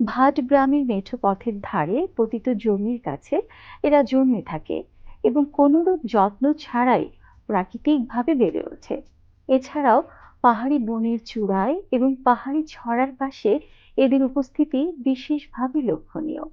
ভাট গ্রামের মেঠো পথের ধারে পতিত জমির কাছে এরা জন্মে থাকে এবং কোনোরূপ যত্ন ছাড়াই প্রাকৃতিকভাবে বেড়ে ওঠে। এছাড়াও পাহাড়ি বনের চূড়ায় এবং পাহাড়ি ছড়ার পাশে এদের উপস্থিতি বিশেষভাবে লক্ষণীয়।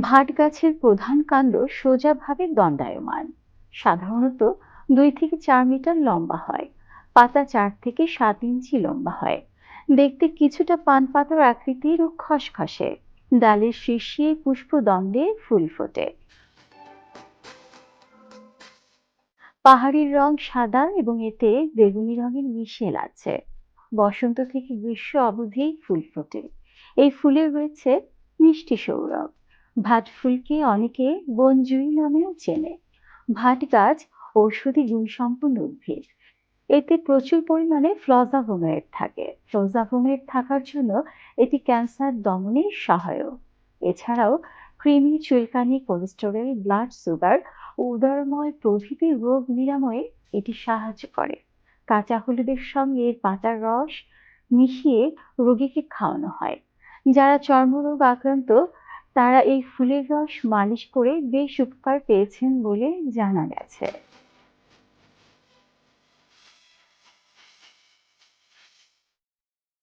ভাট গাছের প্রধান কাণ্ড সোজাভাবে দণ্ডায়মান। সাধারণত দুই থেকে চার মিটার লম্বা হয়, পাতা চার থেকে সাত ইঞ্চি লম্বা হয়। দেখতে কিছুটা পান পাতার আকৃতির ও খসখসে। ডালের শীর্ষে পুষ্পদণ্ডে ফুল ফোটে। পাহাড়ির রং সাদা এবং এতে বেগুনি রঙের মিশেল আছে। বসন্ত থেকে গ্রীষ্ম অবধি ফুল ফোটে। এই ফুলে রয়েছে মিষ্টি সৌরভ। ভাট ফুলকে অনেকে বনজুই নামেও চেনে। ভাট গাছ ঔষধি গুণসম্পন্ন উদ্ভিদ। এতে প্রচুর পরিমাণে ফ্লজাভোমেট থাকে। ফ্লজাভোমেট থাকার জন্য এটি ক্যান্সার দমনে সহায়ক। এছাড়াও কৃমি, চুলকানি, কোলেস্টেরল, ব্লাড সুগার, উদরময় প্রভৃতি রোগ নিরাময়ে এটি সাহায্য করে। কাঁচা হলুদের সঙ্গে পাতার রস মিশিয়ে রোগীকে খাওয়ানো হয়। যারা চর্মরোগ আক্রান্ত, তারা এই ফুলের রস মালিশ করে বেশ উপকার পেয়েছেন বলে জানা গেছে।